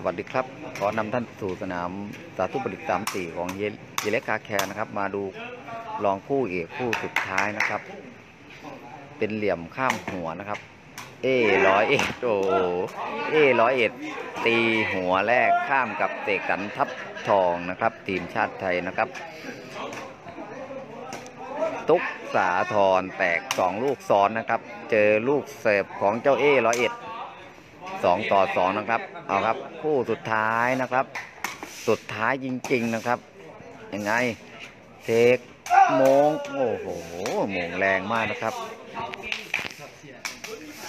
สวัสดีครับ ขอนำท่านสู่สนามสาธุประดิษฐ์สามสี่ของเยเลกาแคร์นะครับ มาดูรองคู่เอกคู่สุดท้ายนะครับ เป็นเหลี่ยมข้ามหัวนะครับ เอร้อยเอ็ดโอ้เอร้อยเอ็ดตีหัวแรกข้ามกับเตกันทับทองนะครับ ทีมชาติไทยนะครับ ตุ๊กสาธรแตกสองลูกซ้อนนะครับ เจอลูกเสิร์ฟของเจ้าเอร้อยเอ็ด สองต่อสองนะครับ เอาครับ คู่สุดท้ายนะครับ สุดท้ายจริง ๆนะครับ ยังไง เทคโมง โอ้โหโมงแรงมากนะครับ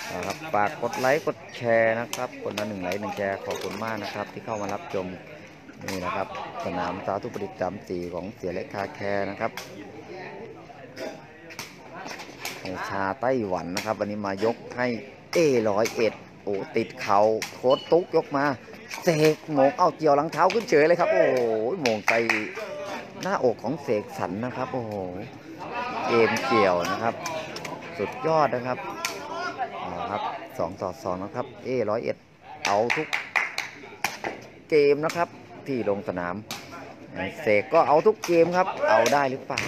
เอาครับฝากกดไลค์กดแชร์นะครับคนละหนึ่งไลค์หนึ่งแชร์ขอบคุณมากนะครับ ที่เข้ามารับชมนี่นะครับ สนามสาธุประดิษฐ์สามสีของเสียเล็กคาแคร์นะครับชาไต้หวันนะครับ วันนี้มายกให้เอร้อยเอ็ด โอ้ติดเขาโคตรตุ๊กยกมาเสกโมงเอาเกี่ยวหลังเท้าขึ้นเฉยเลยครับ โอ้โหโมงไปหน้าอกของเสกสรรนะครับ โอ้โหเกมเกี่ยวนะครับ สุดยอดนะครับเอาครับสองต่อสองนะครับ เอร้อยเอ็ดเอาทุกเกมนะครับ ที่ลงสนามเสกก็เอาทุกเกมครับ เอาได้หรือเปล่า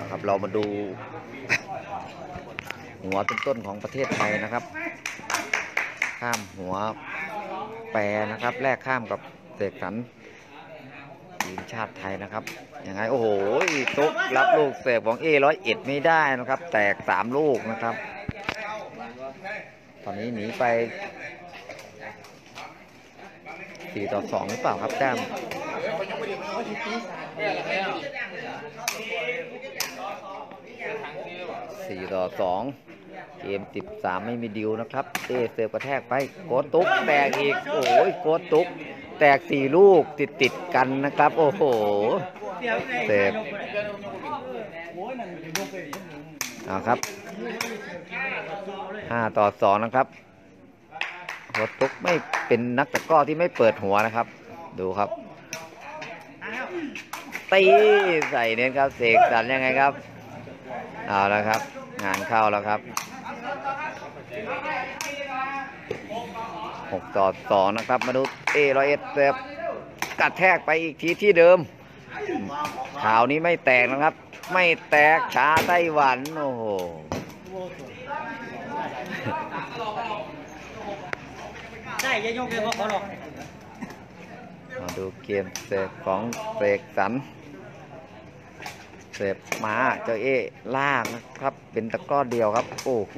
นะครับเรามาดู หัวต้นๆของประเทศไทยนะครับ ข้ามหัวแปรนะครับแรกข้ามกับเสกสรรทีมชาติไทยนะครับยังไงโอ้โหตุ๊กรับลูกเสกของเอร้อยเอ็ดไม่ได้นะครับ แตกสามลูกนะครับ ตอนนี้หนีไปสี่ต่อสองหรือเปล่าครับแต้มสี่ต่อสอง เกมสิบสามไม่มีดิวนะครับเอเซฟกระแทกไปโกตุ๊กแตกอีก โอ้ยโกตุ๊กแตกสี่ลูกติดติดกันนะครับ โอ้โหเซฟเอาครับห้าต่อสองนะครับโกตุ๊กไม่เป็นนักตะก้อที่ไม่เปิดหัวนะครับ ดูครับตีใส่เน้นครับ เสกสรรยังไงครับ เอาแล้วครับ งานเข้าแล้วครับหกต่อสองนะครับมาดูเอร้อยเอ็ดเซฟกระแทกไปอีกทีที่เดิมข่าวนี้ไม่แตกนะครับ ไม่แตกชาไต้หวัน โอ้โหได้จะยกเลยเพราะเขาหรอกมาดูเกมเสกของเสกสรร เสกมาเจ้าเอล่างนะครับ เป็นตะกร้อเดียวครับ โอ้โห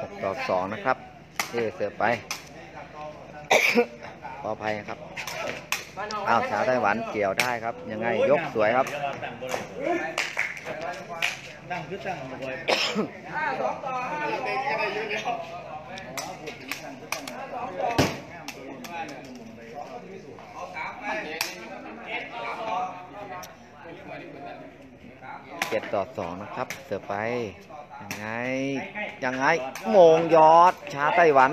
หกต่อสองนะครับ เอเสือไปขออภัยครับอ้าวชาวไต้หวันเกี่ยวได้ครับ ยังไงยกสวยครับ ตั้งคือตั้งมาบ่อยเจ็ดต่อสองนะครับเสือไปยังไงยังไงมงยอดชาไต้หวัน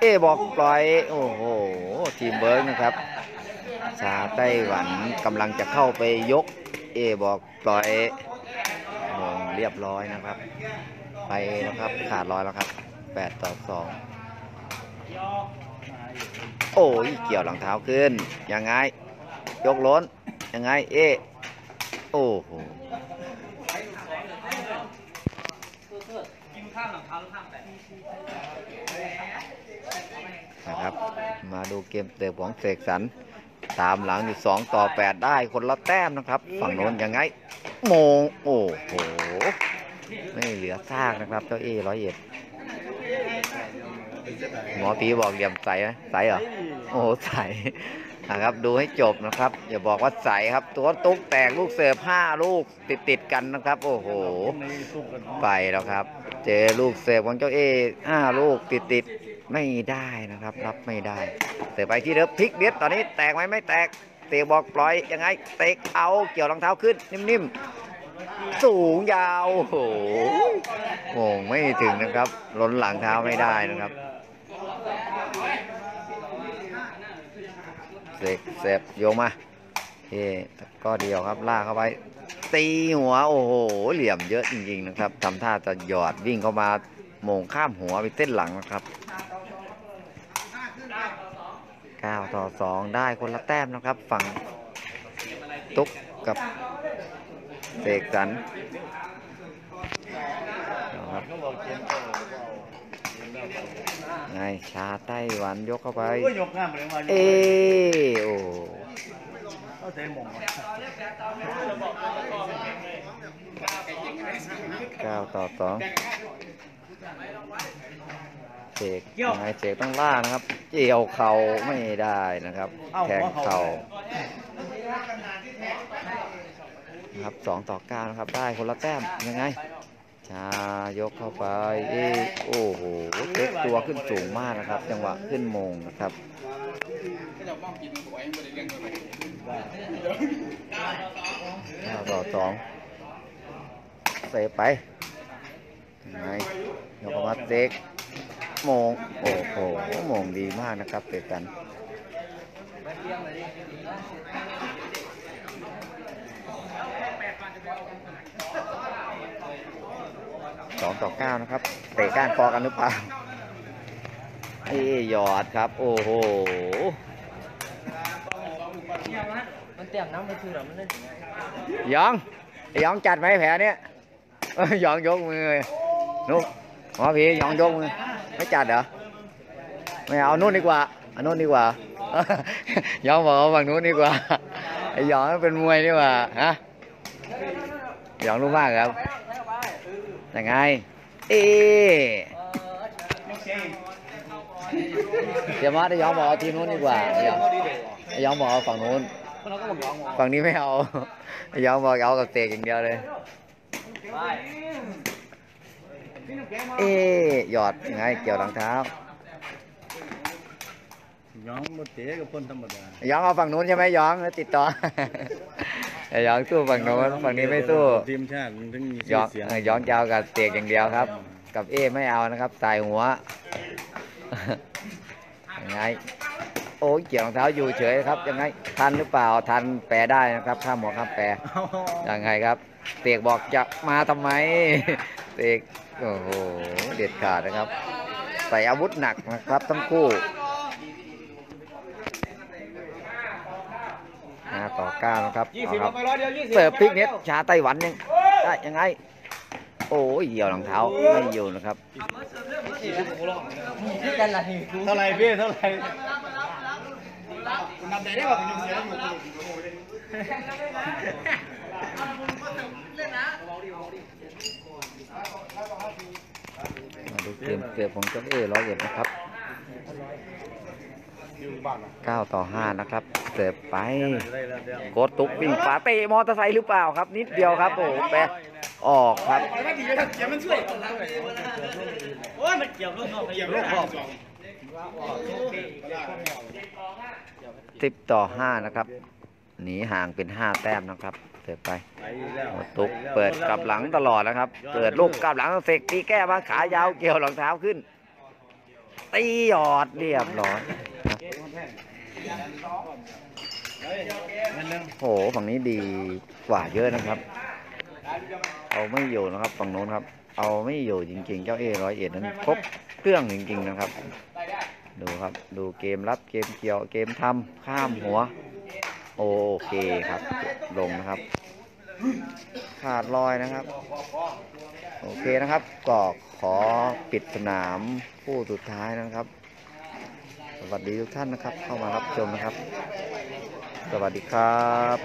เอบอกปล่อยโอ้โหทีมเบิร์กนะครับ ชาไต้หวันกำลังจะเข้าไปยก เอบอกปล่อย เรียบร้อยนะครับ ไปนะครับขาดร้อยแล้วครับแปดต่อสองโอ้ยเกี่ยวหลังเท้าขึ้น ยังไง ยกล้น ยังไง เอโอ้โหนะครับ มาดูเกมเติบของเสกสรร ตามหลังอยู่สองต่อแปดได้คนละแต้มนะครับ ฝั่งโน้นยังไงโมงโอ้โหไม่เหลือซากนะครับเจ้าเอร้อยเอ็ดหมอตีบอกเหลี่ยมใสไหมใสเหรอโอ้ใสนะครับดูให้จบนะครับ อย่าบอกว่าใสครับ ตัวตุ๊กแตกลูกเสิร์ฟห้าลูกติดติดกันนะครับ โอ้โห ไปแล้วครับ เจอลูกเสิร์ฟของเจ้าเอห้าลูกติดติด ไม่ได้นะครับ รับไม่ได้เสิร์ฟไปที่เดิมพลิกเด็ดตอนนี้แตกไหมไม่แตกเตะบอกปล่อยยังไงเตะเอาเกี่ยวรองเท้าขึ้นนิ่มๆ สูงยาวโอ้โหโมงไม่ถึงนะครับล้นหลังเท้าไม่ได้นะครับเสกเสบโยงมาเฮก็เดียวครับลากเข้าไปตีหัวโอ้โหเหลี่ยมเยอะจริงๆนะครับทำท่าจะหยอดวิ่งเข้ามาโมงข้ามหัวไปเส้นหลังนะครับ 9 ต่อ 2 ได้คนละแต้มนะครับ ฝั่งตุ๊กกับเสกสรรเอาครับเขาบอกเกมโตไงชาไต้หวันยกเข้าไปโอ้ยยกงามเลยมาเอโอ้เขาเตะหม่งเก้าต่อสอง เสกยังไงเสกต้องล่านะครับ เกี่ยวเข่าไม่ได้นะครับ แทงเข่านะครับสองต่อเก้านะครับ ได้คนละแต้มยังไงชายกเข้าไปเอ้โอ้โหเล็กตัวขึ้นสูงมากนะครับ จังหวะขึ้นโมงนะครับเก้าต่อสองเซฟไปยังไงยกออกมาเซ็กโมงโอ้โหโมงดีมากนะครับเตะกันสองต่อเก้านะครับ เตะก้านคอกันหรือเปล่าเอ้ยหยอดครับ โอ้โหมันเตรียมน้ำมันคือหรอมันเล่นยองไอ้หยองจัดไหมแผลเนี้ยเอ้ยองยกมือนุ่มหมอผีหยองยกมือ ไม่จัดเหรอไม่เอานู่นดีกว่าเอานู่นดีกว่าหยองบอกเอาฝั่งนู้นดีกว่าไอ้หยองเป็นมวยดีกว่าฮะหยองรู้มากครับยังไง เอ๊ะเดี๋ยวมาไอ้หยองบอกเอาทีนู้นดีกว่าไอ้หยองไอ้หยองบอกเอาฝั่งนู้นฝั่งนี้ไม่เอาไอ้หยองบอกเอากับเตกอย่างเดียวเลย เอ๊ะหยอดยังไงเกี่ยวรองเท้ายองมาเตะกับคนธรรมดาหยองเอาฝั่งนู้นใช่ไหมหยองแล้วติดต่อไอ้หยองสู้ฝั่งนู้นฝั่งนี้ไม่สู้ทีมชาติมันถึงมีหยชื่อองเสียงเออหยองจะเอากับเตกอย่างเดียวครับ กับเอไม่เอานะครับสายหัวยังไงโอ้ยเกี่ยวรองเท้าอยู่เฉยครับยังไงทันหรือเปล่าทันแปลได้นะครับข้ามหัวข้ามแปลยังไงครับ เตกบอกจะมาทำไม เตก โอ้โห เด็ดขาดนะครับ ใส่อาวุธหนักนะครับทั้งคู่ห้าต่อเก้านะครับเอาครับ เสิร์ฟพลิกเน็ตชาไต้หวันยังได้ยังไง โอ้ยเหี่ยวรองเท้าไม่อยู่นะครับที่กันละนี่กูเท่าไหรพี่เท่าไหรมาดู เกมเกือบของเจ้าเอร้อยเอ็ดนะครับ9ต่อ5นะครับ เสิร์ฟไปได้แล้วเดี๋ยวโกดตุกวิ่งขวาเตะมอเตอร์ไซค์หรือเปล่าครับ นิดเดียวครับโอ้โหแปะออกครับโอ้ยมันเกี่อกเกี่ยวลูกขอบ10ต่อ5นะครับ หนีห่างเป็น5แต้มนะครับ เสิร์ฟไปไปแล้วโกดตุกเปิดกลับหลังตลอดนะครับ เปิดลูกกลับหลังเสกตีแก้มาขายาวเกี่ยวรองเท้าขึ้น ตีหยอดเรียบร้อยครับนั่นนึงโอ้โหฝั่งนี้ดีกว่าเยอะนะครับ เอาไม่อยู่นะครับฝั่งโน้นครับ เอาไม่อยู่จริงๆ เจ้าเอร้อยเอ็ดนั้นครบเครื่องจริงๆนะครับ ดูครับ ดูเกมรับเกมเกี่ยวเกมทำข้ามหัว โอเคครับ ลงนะครับ ขาดลอยนะครับ โอเคนะครับ ก็ขอปิดสนามผู้สุดท้ายนะครับ สวัสดีทุกท่านนะครับ เข้ามารับชมนะครับ สวัสดีครับ